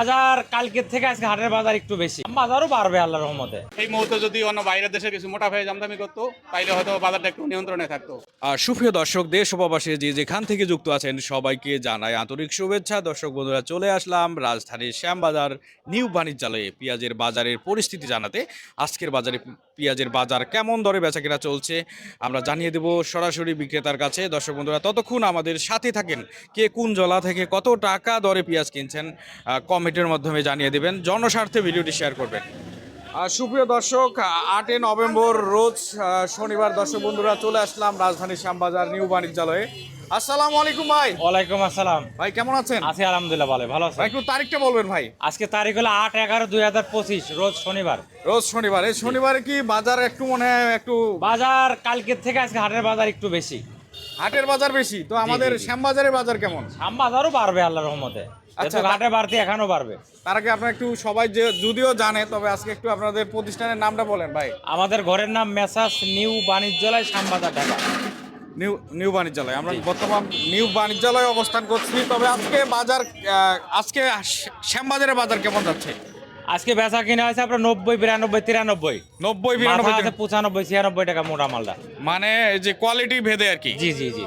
বাজার কালকের থেকে আজকে হাটের বাজার একটু বেশি। বাজারও বাড়বে আল্লাহর রহমতে। এই মুহূর্তে যদি অন্য বাইরের দেশে কিছু মোটা হয়ে জামদামি করতো তাইলে হয়তো বাজারটা একটু নিয়ন্ত্রণে থাকতো। আর সুপ্রিয় দর্শক দেশ ও যে যেখান থেকে যুক্ত আছেন সবাইকে জানাই আন্তরিক শুভেচ্ছা। দর্শক বন্ধুরা চলে আসলাম রাজধানীর শ্যামবাজার নিউ বাণিজ্যালয়ে পেঁয়াজের বাজারের পরিস্থিতি জানাতে। আজকের বাজারে পেঁয়াজের বাজার কেমন দরে বেচাকেনা চলছে আমরা জানিয়ে দেব সরাসরি বিক্রেতার কাছে। দর্শক বন্ধুরা ততক্ষণ আমাদের সাথে থাকেন কে কোন জলা থেকে কত টাকা দরে পেঁয়াজ কিনছেন আহ, কমেন্টের মাধ্যমে জানিয়ে দেবেন। জনস্বার্থে ভিডিওটি শেয়ার করবেন। সুপ্রিয় দর্শক আটই নভেম্বর রোজ শনিবার দর্শক বন্ধুরা চলে আসলাম রাজধানীর শ্যামবাজার নিউ বাণিজ্যালয়ে। আসসালামু আলাইকুম ভাই। ওয়ালাইকুম আসসালাম। ভাই কেমন আছেন? আছি আলহামদুলিল্লাহ ভালো ভালো ভাই আছি একটু তারিখটা বলবেন ভাই। আজকে তারিখ হলো আট এগারো দুই হাজার পঁচিশ রোজ শনিবার। রোজ শনিবার। এই শনিবারে কি বাজার একটু মনে হয় একটু বাজার কালকের থেকে আজকে হাটের বাজার একটু বেশি। হাটের বাজার বেশি? তো আমাদের। শ্যামবাজারের বাজার কেমন? আম বাজারও বাড়বে আল্লাহর রহমতে। আচ্ছা, হাটে বাড়তে বাড়বে। তার আগে আপনার একটু সবাই যে যদিও জানে তবে আজকে একটু আপনাদের প্রতিষ্ঠানের নামটা বলেন ভাই। আমাদের ঘরের নাম Messrs New Banijyaloy Shyambazar Dhaka. New New Banijyaloy. আমরা বর্তমান নিউ বাণিজ্যালয়ে অবস্থান করছি তবে আজকে বাজার আজকে শ্যামবাজারের বাজার কেমন যাচ্ছে? আজকে বেচা কিনা হয়েছে আপনার নব্বই বিরানব্বই তিরানব্বই। নব্বই বিরানব্বই পঁচানব্বই ছিয়ানব্বই টাকা মোটা মালটা। মানে এই যে কোয়ালিটি ভেদে আর কি। জি জি জি।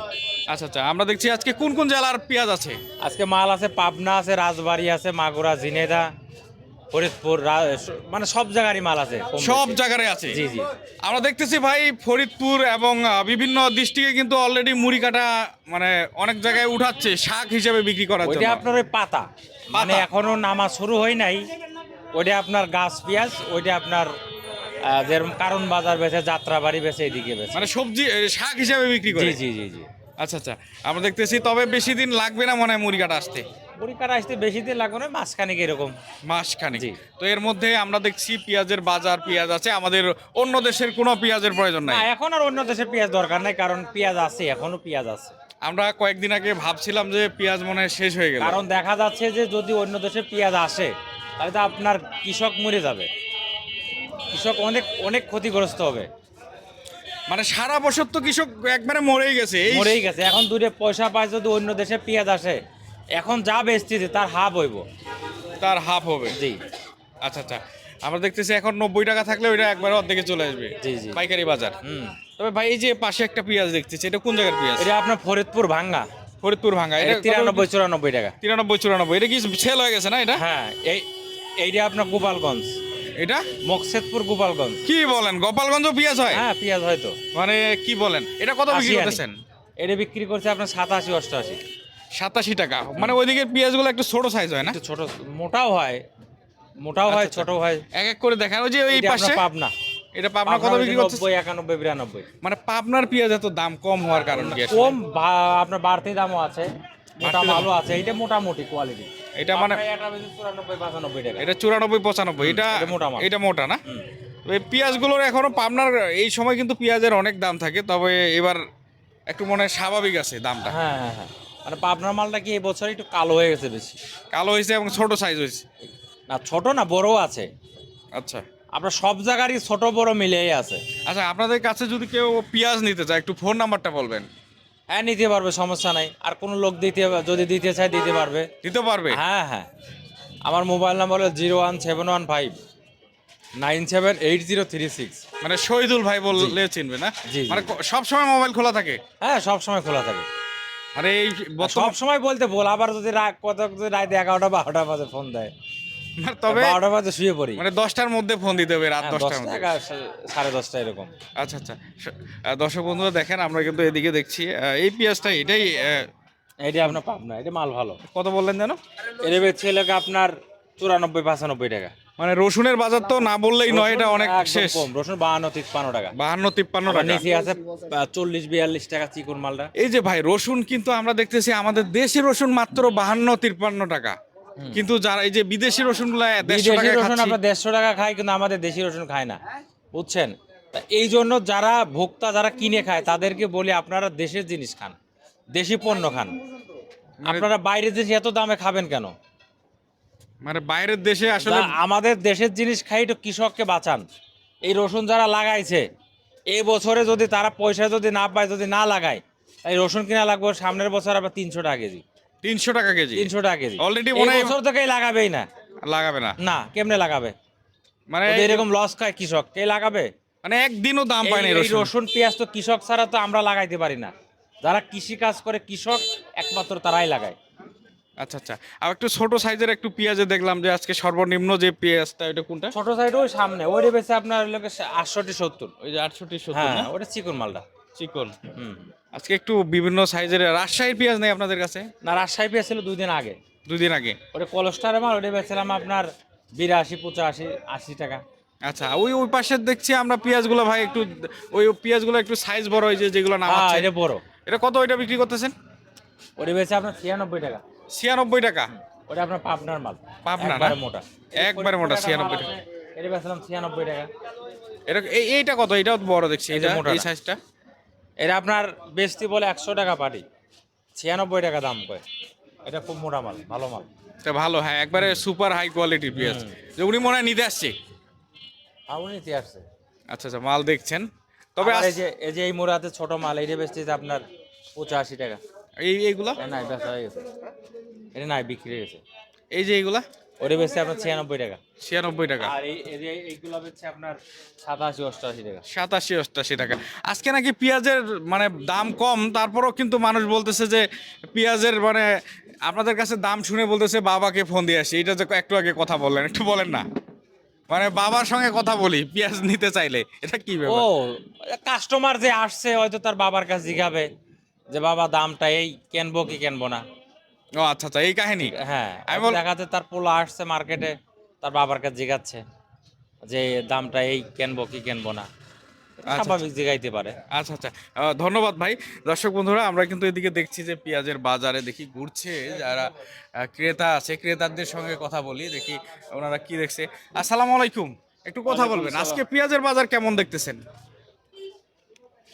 আচ্ছা আচ্ছা আমরা দেখছি আজকে কোন কোন জেলার পেঁয়াজ আছে? আজকে মাল আছে পাবনা আছে রাজবাড়ি আছে মাগুরা জিনেদা ফরিদপুর মানে সব জায়গারই মাল আছে সব। জায়গায় আছে? জি জি। আমরা দেখতেছি ভাই ফরিদপুর এবং বিভিন্ন ডিস্ট্রিক্টে কিন্তু অলরেডি মুড়ি কাটা মানে অনেক জায়গায় উঠাচ্ছে শাক হিসেবে বিক্রি করা ওইটা আপনার ওই পাতা। মানে এখনও নামা শুরু হয় নাই। ওইটা আপনার গাছ পেঁয়াজ ওইটা আপনার যেরকম কারণ বাজার বেছে যাত্রাবাড়ি বেছে এদিকে বেছে মানে সবজি শাক হিসেবে বিক্রি করে? জি জি জি জি। আচ্ছা আচ্ছা। আমরা দেখতেছি তবে বেশি দিন লাগবে না মনে হয় মুড়ি কাটা আসতে। পরীক্ষার আসতে বেশি দিন লাগবে না মাসখানিক এরকম। মাস খানিক জি। তো এর মধ্যে আমরা দেখছি পেঁয়াজের বাজার পেঁয়াজ আছে। আমাদের অন্য দেশের কোনো পেঁয়াজের প্রয়োজন নাই। এখন আর অন্য দেশের পেঁয়াজ দরকার নাই কারণ পেঁয়াজ আছে এখনও পেঁয়াজ আছে। আমরা কয়েকদিন আগে ভাবছিলাম যে পেঁয়াজ মনে হয় শেষ হয়ে গেল। কারণ দেখা যাচ্ছে যে যদি অন্য দেশে পেঁয়াজ আসে তাহলে তো আপনার কৃষক মরে যাবে। কৃষক অনেক অনেক ক্ষতিগ্রস্ত হবে। মানে সারা বছর তো কৃষক একবারে মরেই গেছে মরেই গেছে। এখন দূরে পয়সা পায় যদি অন্য দেশে পেঁয়াজ আসে। এখন যা বেচতেছে তার হাফ হইব। তার হাফ হবে। জি। আচ্ছা আচ্ছা। আমরা দেখতেছি এখন নব্বই টাকা থাকলে ওইটা একবার অর্ধেকে চলে আসবে। জি, জি। পাইকারি বাজার। হুম। তবে ভাই এই যে পাশে একটা পেঁয়াজ দেখতেছি এটা কোন জায়গার পেঁয়াজ? এটা আপনার ফরিদপুর ভাঙ্গা। ফরিদপুর ভাঙ্গা। এটা তিরানব্বই চুরানব্বই টাকা। তিরানব্বই চুরানব্বই। এটা কি সেল হয়ে গেছে না এটা? হ্যাঁ এই এইটা আপনার গোপালগঞ্জ। এটা? মকসেদপুর গোপালগঞ্জ। কি বলেন? গোপালগঞ্জ পেঁয়াজ হয়? হ্যাঁ পেঁয়াজ হয়তো মানে কি বলেন? এটা কত বিক্রি করতেছেন? এটা বিক্রি করছে আপনার সাতাশি অষ্টআশি। সাতাশি টাকা। মানে ওইদিকে পেঁয়াজগুলো একটু ছোট সাইজ হয় না? ছোট মোটাও হয়। মোটাও হয় আচ্ছা, ছোট হয়। এক এক করে দেখান। যে ওই পাশে? পাবনা। এটা পাবনা কত বিক্রি নব্বই একানব্বই। বিরানব্বই মানে পাবনার পেঁয়াজ এত দাম কম হওয়ার কারণ? কম আপনার বাড়তি দামও আছে মোটা। মালও আছে। এটা মোটামুটি কোয়ালিটি এটা মানে এটা চুরানব্বই পঁচানব্বই এটা এটা মোটা এটা মোটা না? এই পেঁয়াজগুলোর এখনও পাবনার এই সময় কিন্তু পেঁয়াজের অনেক দাম থাকে তবে এবার একটু মনে হয় স্বাভাবিক আছে দামটা। হ্যাঁ হ্যাঁ হ্যাঁ। মানে পাবনার মালটা কি এই বছর একটু কালো হয়ে গেছে বেশি? কালো হয়েছে এবং ছোট সাইজ হয়েছে। না ছোট না বড়ও আছে। আচ্ছা। আপনার সব জায়গারই ছোট বড় মিলেই আছে। আচ্ছা আপনাদের কাছে যদি কেউ পেঁয়াজ নিতে চায় একটু ফোন নাম্বারটা বলবেন। হ্যাঁ নিতে পারবে সমস্যা নাই। আর কোনো লোক দিতে যদি দিতে চায় দিতে পারবে। দিতে পারবে? হ্যাঁ হ্যাঁ। আমার মোবাইল নাম্বার হলো zero one seven one five nine seven eight zero three six. মানে শহীদুল ভাই বললে চিনবে না? জি। মানে সবসময় মোবাইল খোলা থাকে? হ্যাঁ সবসময় খোলা থাকে। মানে এই সব বর্তমান সময় বলতে বল আবার যদি রাত কত যদি রাত এগারোটা বারোটা বাজে ফোন দেয়। তবে বারোটা বাজে শুয়ে পড়ি। মানে দশটার মধ্যে ফোন দিতে হবে রাত হ্যাঁ, দশটার দশটা মধ্যে। সাড়ে দশটা এরকম। আচ্ছা আচ্ছা। দর্শক বন্ধুরা দেখেন আমরা কিন্তু এদিকে দেখছি এই পেঁয়াজটা এটাই এটা আপনার পাবনা এটা মাল ভালো। কত বললেন যেন? এটা বেচছে এলাকা আপনার চুরানব্বই পঁচানব্বই টাকা। মানে রসুনের বাজার তো না বললেই নয় এটা অনেক শেষ। কম রসুন বাহান্ন তিপ্পান্ন টাকা। বাহান্ন তিপ্পান্ন টাকা। নিচে আছে চল্লিশ বিয়াল্লিশ টাকা চিকুন মালটা। এই যে ভাই রসুন কিন্তু আমরা দেখতেছি আমাদের দেশি রসুন মাত্র বাহান্ন তিপ্পান্ন টাকা। কিন্তু যারা এই যে বিদেশি রসুনগুলা দেড়শো বিদেশি টাকা রসুন আমরা দেড়শো টাকা খাই কিন্তু আমাদের দেশি রসুন খায় না। বুঝছেন? এই জন্য যারা ভোক্তা যারা কিনে খায় তাদেরকে বলি আপনারা দেশের জিনিস খান দেশি পণ্য খান। আপনারা বাইরের দেশে এত দামে খাবেন কেন? মানে বাইরের দেশে আসলে আমাদের দেশের জিনিস খাই তো কৃষককে বাঁচান। এই রসুন যারা লাগাইছে এই বছরে যদি তারা পয়সা যদি না পায় যদি না লাগায় এই রসুন কিনা লাগবে সামনের বছর আবার তিনশো টাকা কেজি। তিনশো টাকা কেজি। তিনশো টাকা কেজি। এই মনে হয়- বছর থেকেই লাগাবেই না। লাগাবে না। না কেমনে লাগাবে? মানে এরকম লস খায় কৃষক। কে লাগাবে? মানে একদিনও দাম পায় না এই- রসুন। পেঁয়াজ তো কৃষক ছাড়া তো আমরা লাগাইতে পারি না। যারা কৃষি কাজ করে কৃষক একমাত্র তারাই লাগায়। আচ্ছা আচ্ছা। আর একটু ছোট সাইজের একটু পেঁয়াজে দেখলাম যে আজকে সর্বনিম্ন যে পেঁয়াজটা এটা কোনটা? ছোট সাইজ ওই সামনে। ওইটা বেশি আপনার লোকে আটষট্টি সত্তর। ওই যে আটষট্টি সত্তর হ্যাঁ? ওটা চিকন মালটা। চিকন। হুম। আজকে একটু বিভিন্ন সাইজের রাজশাহীর পেঁয়াজ নেই আপনাদের কাছে? না রাজশাহী পেঁয়াজ ছিল দুই দিন আগে। দুই দিন আগে। ওটা কলস্টারে মাল ওটা বেছিলাম আপনার বিরাশি পঁচাশি আশি টাকা। আচ্ছা ওই ওই পাশে দেখছি আমরা পেঁয়াজগুলো ভাই একটু ওই পেঁয়াজগুলো একটু সাইজ বড় হয়েছে যেগুলো নাম হ্যাঁ এটা বড়। এটা কত ওইটা বিক্রি করতেছেন? ওটা বেছে আপনার ছিয়ানব্বই টাকা। ছিয়ানব্বই টাকা? ওটা আপনার পাবনার মাল। পাবনা না? একবারে মোটা। একবারে মোটা, 96 টাকা। এটা বেছিলাম ছিয়ানব্বই টাকা। এটা এই এইটা কত? এটাও তো বড় দেখছি এই যে এটা মোটাটা। এই সাইজটা এটা আপনার বেচতি বলে একশো টাকা পাটি। ছিয়ানব্বই টাকা দাম কয়। এটা খুব মোটা মাল ভালো মাল। এটা ভালো হ্যাঁ একবারে সুপার হাই কোয়ালিটির পেঁয়াজ। যে উনি মনে হয় নিতে আসছে। আউনি আসছে। আচ্ছা আচ্ছা মাল দেখছেন। তবে এই যে এই যে এই মোড়াতে ছোট মাল এইটা বেচতে আপনার পঁচাশি টাকা। এই এইগুলা? নাই বেচা হয়ে গেছে। এটা নাই বিক্রি হয়ে গেছে। এই যে এইগুলা? আপনার ছিয়ানব্বই টাকা। ছিয়ানব্বই টাকা। আর এইগুলো বেচছে আপনার সাতাশি অষ্টআশি টাকা। সাতাশি অষ্টাশি টাকা। আজকে নাকি পেঁয়াজের মানে দাম কম তারপরেও কিন্তু মানুষ বলতেছে যে পেঁয়াজের মানে আপনাদের কাছে দাম শুনে বলতেছে বাবাকে ফোন দিয়ে আসি। এটা যে একটু আগে কথা বললেন একটু বলেন না। মানে বাবার সঙ্গে কথা বলি পেঁয়াজ নিতে চাইলে। এটা কি ও কাস্টমার যে আসছে হয়তো তার বাবার কাছে জিগাবে যে বাবা দামটা এই কেনবো কি কেনবো না? ও আচ্ছা আচ্ছা এই কাহিনী। হ্যাঁ আমি দেখাতে তার পোলা আসছে মার্কেটে তার বাবার কাছে জিগাচ্ছে যে দামটা এই কেনবো কি কেনবো না। স্বাভাবিক জিগাইতে পারে। আচ্ছা আচ্ছা। ধন্যবাদ ভাই। দর্শক বন্ধুরা আমরা কিন্তু এদিকে দেখছি যে পেঁয়াজের বাজারে দেখি ঘুরছে যারা ক্রেতা আছে ক্রেতাদের সঙ্গে কথা বলি দেখি ওনারা কি দেখছে। আসসালামু আলাইকুম। একটু কথা বলবেন। আজকে পেঁয়াজের বাজার কেমন দেখতেছেন?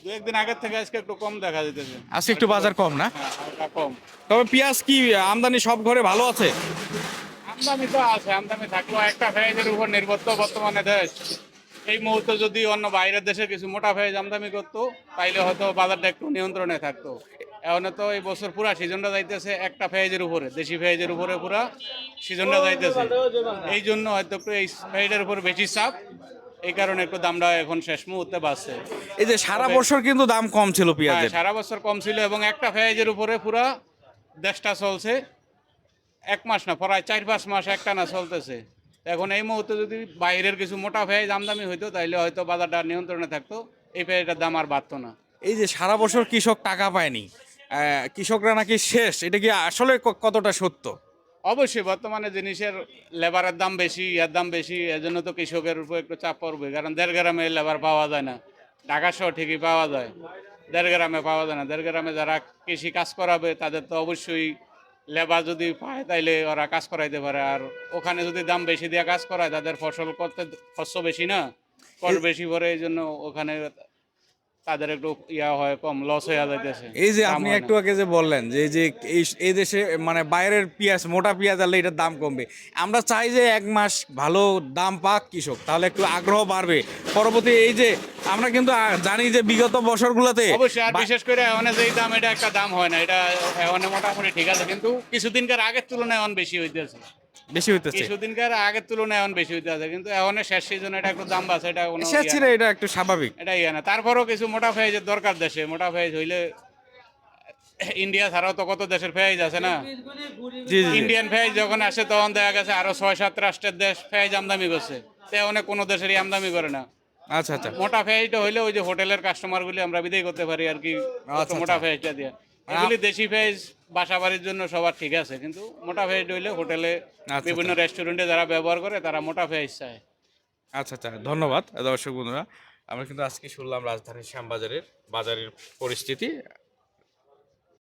দু একদিন আগের থেকে আজকে একটু কম দেখা যেতেছে আজকে একটু বাজার কম না? হ্যাঁ হালকা কম। তবে পেঁয়াজ কি আমদানি সব ঘরে ভালো আছে? আমদানি তো আছে আমদানি থাকলেও একটা ফেজের উপর নির্ভর তো বর্তমানে দেশ। এই মুহূর্তে যদি অন্য বাইরের দেশে কিছু মোটা ফেজ আমদানি করতো তাইলে হয়তো বাজারটা একটু নিয়ন্ত্রণে থাকতো। এখন তো এই বছর পুরা সিজনটা যাইতেছে একটা ফেজের উপরে দেশি ফেজের উপরে পুরা সিজনটা যাইতেছে। এই জন্য হয়তো একটু এই ফেজের উপর বেশি চাপ। এই কারণে একটু দামটা এখন শেষ মুহূর্তে বাড়ছে। এই যে সারা বছর কিন্তু দাম কম ছিল হ্যাঁ, পেঁয়াজের। সারা বছর কম ছিল এবং একটা ফেজের উপরে পুরা দেশটা চলছে। এক মাস না প্রায় চার পাঁচ মাস একটা না চলতেছে। এখন এই মুহূর্তে যদি বাইরের কিছু মোটা ফেজ আমদামি হইতো তাইলে হয়তো বাজারটা নিয়ন্ত্রণে থাকতো। এই ফেজটার দাম আর বাড়তো না। এই যে সারা বছর কৃষক টাকা পায়নি কৃষকরা নাকি শেষ এটা কি আসলে কতটা সত্য? অবশ্যই বর্তমানে জিনিসের লেবারের দাম বেশি ইয়ার দাম বেশি এজন্য তো কৃষকের উপর একটু চাপ পড়বে কারণ দেড় গ্রামে লেবার পাওয়া যায় না। ঢাকা শহর ঠিকই পাওয়া যায় দেড় গ্রামে পাওয়া যায় না। দেড় গ্রামে যারা কৃষি কাজ করাবে তাদের তো অবশ্যই লেবার যদি পায় তাইলে ওরা কাজ করাইতে পারে। আর ওখানে যদি দাম বেশি দিয়ে কাজ করায় তাদের ফসল করতে শস্য বেশি না? কর বেশি পরে এই জন্য ওখানে তাদের একটু ইয়া হয় কম লস হয়ে যাইতেছে। এই যে আপনি একটু আগে যে বললেন যে যে এই দেশে মানে বাইরের পেঁয়াজ মোটা পেঁয়াজ আনলে এটার দাম কমবে। আমরা চাই যে এক মাস ভালো দাম পাক কৃষক তাহলে একটু আগ্রহ বাড়বে। পরবর্তী এই যে আমরা কিন্তু জানি যে বিগত বছরগুলোতে অবশ্যই আর বিশেষ করে এখন যেই দাম এটা একটা দাম হয় না এটা এখন মোটামুটি ঠিক আছে কিন্তু কিছুদিনকার আগের তুলনায় এখন বেশি হইতেছে। বেশি হইতেছে। কিছুদিনকার আগের তুলনায় এখন বেশি হইতে আছে কিন্তু এখন শেষ সিজনে এটা একটু দাম বাড়ছে এটা কোনো শেষ ছিল এটা একটু স্বাভাবিক। এটা ইয়ে না। তারপরেও কিছু মোটা দরকার দেশে। মোটা ফেজ হইলে ইন্ডিয়া ছাড়াও তো কত দেশের ফেজ আছে না? ইন্ডিয়ান ফেজ যখন আসে তখন দেখা গেছে আরও ছয় সাত রাষ্ট্রের দেশ ফেজ আমদানি করছে। তে অনেক কোনো দেশেরই আমদানি করে না। আচ্ছা আচ্ছা। মোটা ফেজটা হইলে ওই যে হোটেলের কাস্টমার গুলি আমরা বিদায় করতে পারি আর কি আচ্ছা, মোটা আচ্ছা। ফেজটা দিয়ে। এগুলি দেশি ফেজ বাসা বাড়ির জন্য সবার ঠিক আছে কিন্তু মোটা ফেজ হইলে হোটেলে আচ্ছা, বিভিন্ন রেস্টুরেন্টে যারা ব্যবহার করে তারা মোটা ফেজ চায়। আচ্ছা আচ্ছা ধন্যবাদ দর্শক বন্ধুরা। আমরা কিন্তু আজকে শুনলাম রাজধানীর শ্যামবাজারের বাজারের পরিস্থিতি।